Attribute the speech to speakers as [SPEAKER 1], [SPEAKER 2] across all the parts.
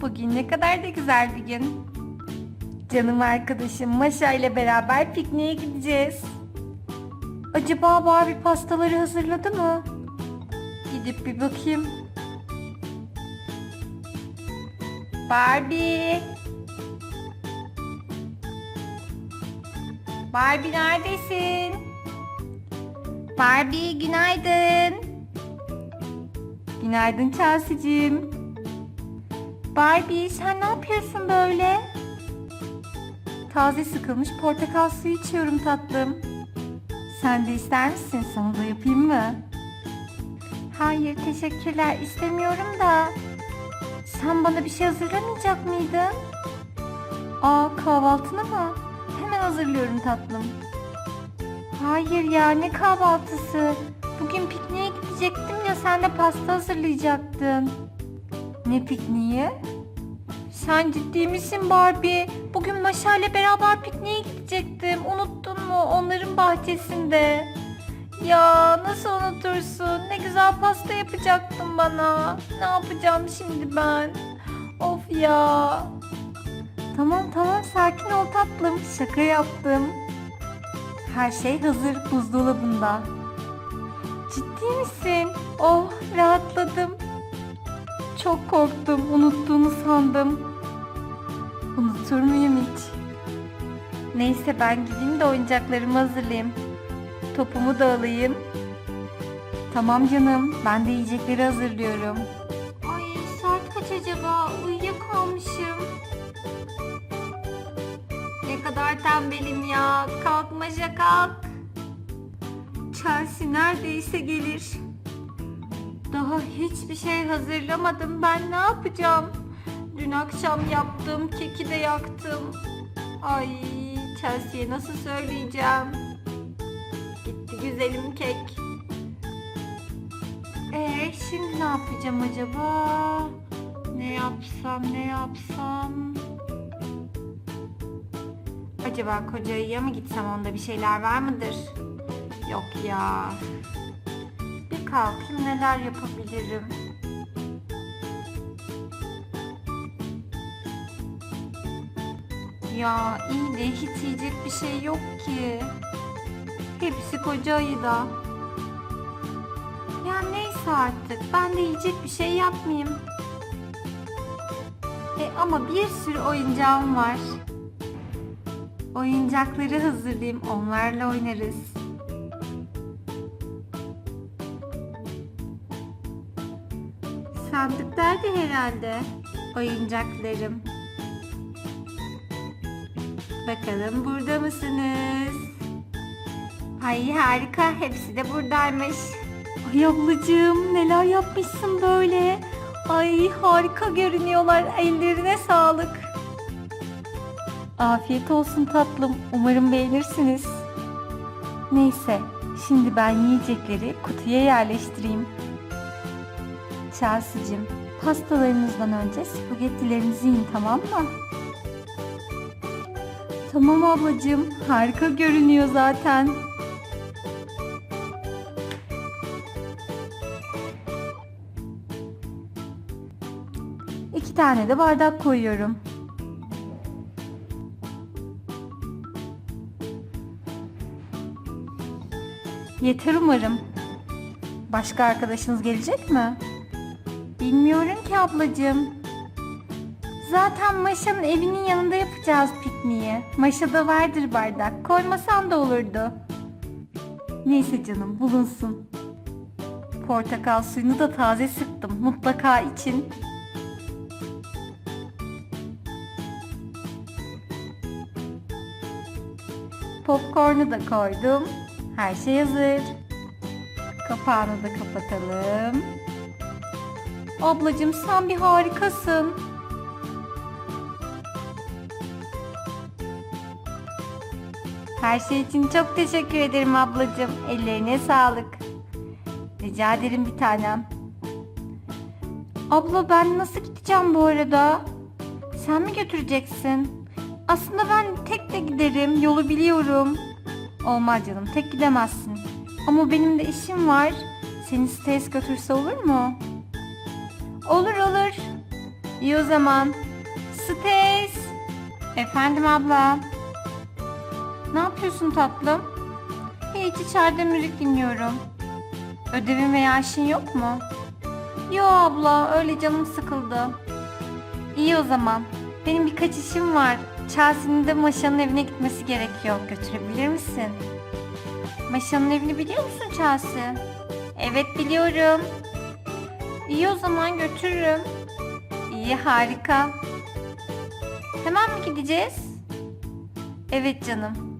[SPEAKER 1] Bugün ne kadar da güzel bir gün. Canım arkadaşım Maşa ile beraber pikniğe gideceğiz. Acaba Barbie pastaları hazırladı mı? Gidip bir bakayım. Barbie. Barbie neredesin? Barbie günaydın. Günaydın Chelsea'cim. Barbie sen ne yapıyorsun böyle? Taze sıkılmış portakal suyu içiyorum tatlım. Sen de ister misin? Sana da yapayım mı? Hayır teşekkürler istemiyorum da. Sen bana bir şey hazırlamayacak mıydın? Aa kahvaltını mı? Hemen hazırlıyorum tatlım. Hayır ya ne kahvaltısı? Bugün pikniğe gidecektim ya sen de pasta hazırlayacaktın. Ne pikniği? Sen ciddi misin Barbie? Bugün Maşa ile beraber pikniğe gidecektim. Unuttun mu? Onların bahçesinde. Ya nasıl unutursun? Ne güzel pasta yapacaktın bana. Ne yapacağım şimdi ben? Of ya. Tamam tamam sakin ol tatlım. Şaka yaptım. Her şey hazır buzdolabında. Ciddi misin? Oh rahatladım. Çok korktum. Unuttuğunu sandım. Unutur muyum hiç? Neyse ben gideyim de oyuncaklarımı hazırlayayım. Topumu da alayım. Tamam canım. Ben de yiyecekleri hazırlıyorum. Ay saat kaç acaba? Uyuyakalmışım. Ne kadar tembelim ya. Kalk Maşa kalk. Chelsea neredeyse gelir. Daha hiçbir şey hazırlamadım. Ben ne yapacağım? Dün akşam yaptım, keki de yaktım. Ay Chelsea'ye nasıl söyleyeceğim? Gitti güzelim kek. Ee, şimdi ne yapacağım acaba? Ne yapsam, ne yapsam? Acaba kocaya mı gitsem onda bir şeyler var mıdır? Yok ya. Kalkayım neler yapabilirim? Ya iyi de hiç yiyecek bir şey yok ki. Hepsi koca ayıda. Ya neyse artık ben de yiyecek bir şey yapmayayım. E ama bir sürü oyuncağım var. Oyuncakları hazırlayayım onlarla oynarız. Sandıklarda herhalde oyuncaklarım. Bakalım burada mısınız? Ay harika hepsi de buradaymış. Ay ablacığım neler yapmışsın böyle. Ay harika görünüyorlar ellerine sağlık. Afiyet olsun tatlım. Umarım beğenirsiniz. Neyse, şimdi ben yiyecekleri kutuya yerleştireyim. Chelsea'cim, pastalarınızdan önce spagettilerinizi yiyin tamam mı? Tamam ablacığım, harika görünüyor zaten. İki tane de bardak koyuyorum. Yeter umarım. Başka arkadaşınız gelecek mi? Bilmiyorum ki ablacığım. Zaten Maşa'nın evinin yanında yapacağız pikniği. Maşa'da vardır bardak. Koymasan da olurdu. Neyse canım bulunsun. Portakal suyunu da taze sıktım. Mutlaka için. Popcorn'u da koydum. Her şey hazır. Kapağını da kapatalım. Ablacığım sen bir harikasın. Her şey için çok teşekkür ederim ablacığım. Ellerine sağlık. Rica ederim bir tanem. Abla ben nasıl gideceğim bu arada? Sen mi götüreceksin? Aslında ben tek de giderim. Yolu biliyorum. Olmaz canım tek gidemezsin. Ama benim de işim var. Seni stres götürse olur mu? Olur olur. İyi o zaman. Stace. Efendim abla. Ne yapıyorsun tatlım? Hiç içeride müzik dinliyorum. Ödevin veya işin yok mu? Yo abla öyle canım sıkıldı. İyi o zaman. Benim birkaç işim var. Chelsea'nin de Maşa'nın evine gitmesi gerekiyor. Götürebilir misin? Maşa'nın evini biliyor musun Chelsea? Evet biliyorum. İyi o zaman götürürüm. İyi harika. Hemen mi gideceğiz? Evet canım.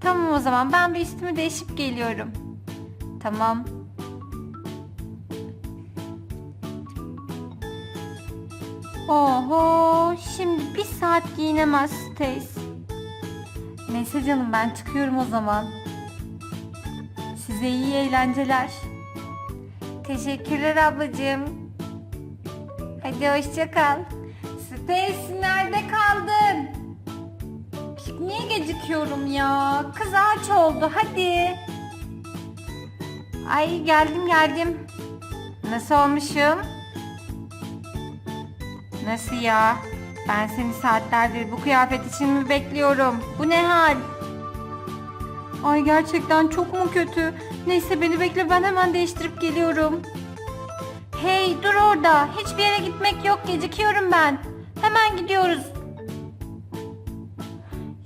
[SPEAKER 1] Tamam o zaman ben bir üstümü değişip geliyorum. Tamam. Oho şimdi bir saat giyinemez Stace. Neyse canım ben çıkıyorum o zaman. Size iyi eğlenceler. Teşekkürler ablacığım. Hadi hoşça kal. Stace nerede kaldın? Pikniğe gecikiyorum ya. Kız aç oldu hadi. Ay geldim geldim. Nasıl olmuşum? Nasıl ya? Ben seni saatlerdir bu kıyafet için mi bekliyorum? Bu ne hal? Ay gerçekten çok mu kötü? Neyse beni bekle ben hemen değiştirip geliyorum. Hey dur orada. Hiçbir yere gitmek yok. Gecikiyorum ben. Hemen gidiyoruz.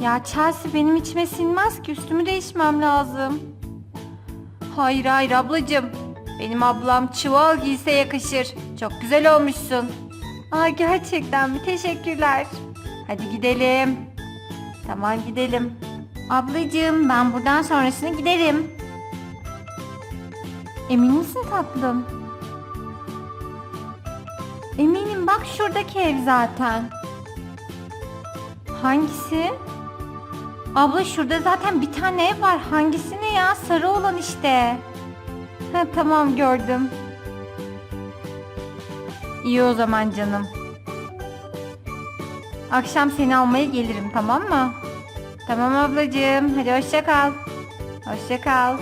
[SPEAKER 1] Ya Chelsea benim içime sinmez ki. Üstümü değişmem lazım. Hayır hayır ablacığım. Benim ablam çuval giyse yakışır. Çok güzel olmuşsun. Aa gerçekten mi? Teşekkürler. Hadi gidelim. Tamam gidelim. Ablacığım ben buradan sonrasını giderim. Emin misin tatlım? Eminim bak şuradaki ev zaten. Hangisi? Abla şurada zaten bir tane ev var. Hangisi ne ya? Sarı olan işte. Ha, tamam gördüm. İyi o zaman canım. Akşam seni almaya gelirim tamam mı? Tamam ablacığım. Hadi hoşça kal. Hoşça kal.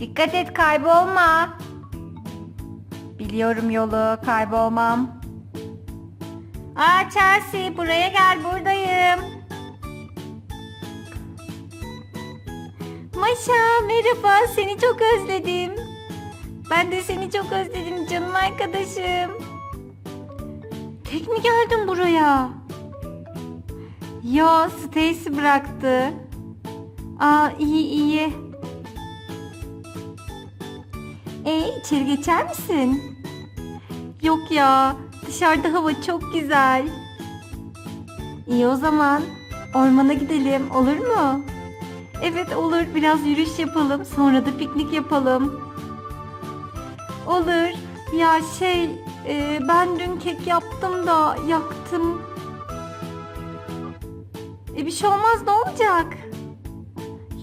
[SPEAKER 1] Dikkat et kaybolma. Biliyorum yolu kaybolmam. Aa Chelsea buraya gel buradayım. Maşa merhaba seni çok özledim. Ben de seni çok özledim canım arkadaşım. Tek mi geldin buraya? Ya Stacy bıraktı. Aa iyi iyi. E içeri geçer misin? Yok ya dışarıda hava çok güzel. İyi o zaman ormana gidelim olur mu? Evet olur biraz yürüyüş yapalım sonra da piknik yapalım. Olur. Ya şey e, ben dün kek yaptım da yaktım. E bir şey olmaz ne olacak?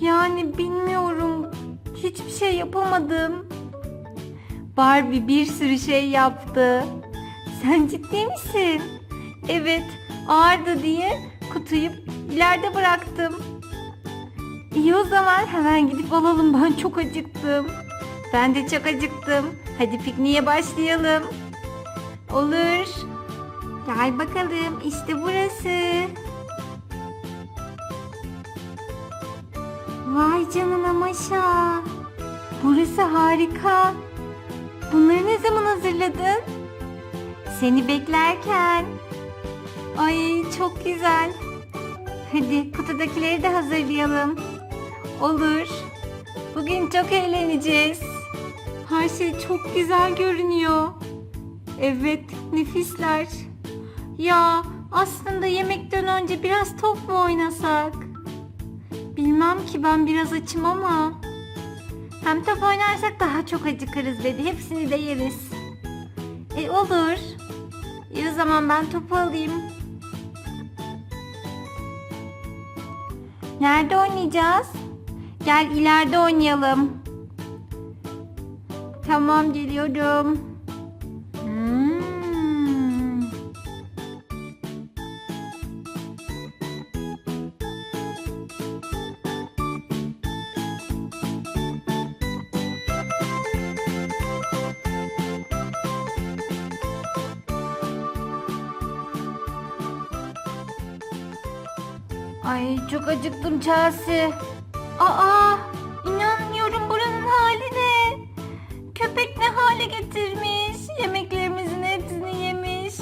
[SPEAKER 1] Yani bilmiyorum. Hiçbir şey yapamadım. Barbie bir sürü şey yaptı. Sen ciddi misin? Evet, ağırdı diye kutuyu ileride bıraktım. İyi o zaman hemen gidip alalım. Ben çok acıktım. Ben de çok acıktım. Hadi pikniğe başlayalım. Olur. Gel bakalım. İşte burası. Vay canına Maşa. Burası harika. Bunları ne zaman hazırladın? Seni beklerken. Ay çok güzel. Hadi kutudakileri de hazırlayalım. Olur. Bugün çok eğleneceğiz. Her şey çok güzel görünüyor. Evet, nefisler. Ya aslında yemekten önce biraz top mu oynasak? Bilmem ki ben biraz açım ama. Hem top oynarsak daha çok acıkırız dedi. Hepsini de yeriz. E olur. E o zaman ben topu alayım. Nerede oynayacağız? Gel ileride oynayalım. Tamam geliyorum. Ay çok acıktım Chelsea. Aa inanmıyorum buranın haline. Köpek ne hale getirmiş. Yemeklerimizin hepsini yemiş.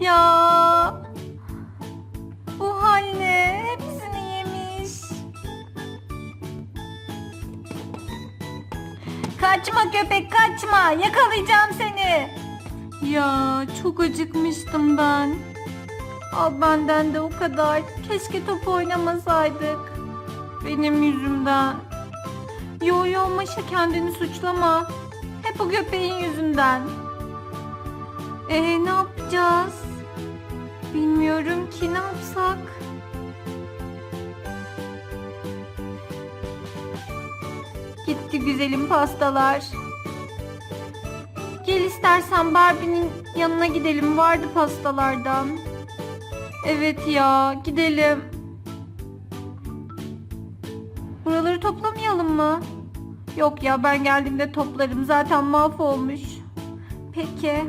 [SPEAKER 1] Ya bu hal ne? Hepsini yemiş. Kaçma köpek kaçma. Yakalayacağım seni. Ya çok acıkmıştım ben. Al benden de o kadar. Keşke top oynamasaydık. Benim yüzümden. Yo yo Maşa kendini suçlama. Hep o köpeğin yüzünden. Ee ne yapacağız? Bilmiyorum ki ne yapsak? Gitti güzelim pastalar. Gel istersen Barbie'nin yanına gidelim. Vardı pastalardan. Evet ya gidelim. Buraları toplamayalım mı? Yok ya ben geldiğimde toplarım. Zaten mahvolmuş. Peki.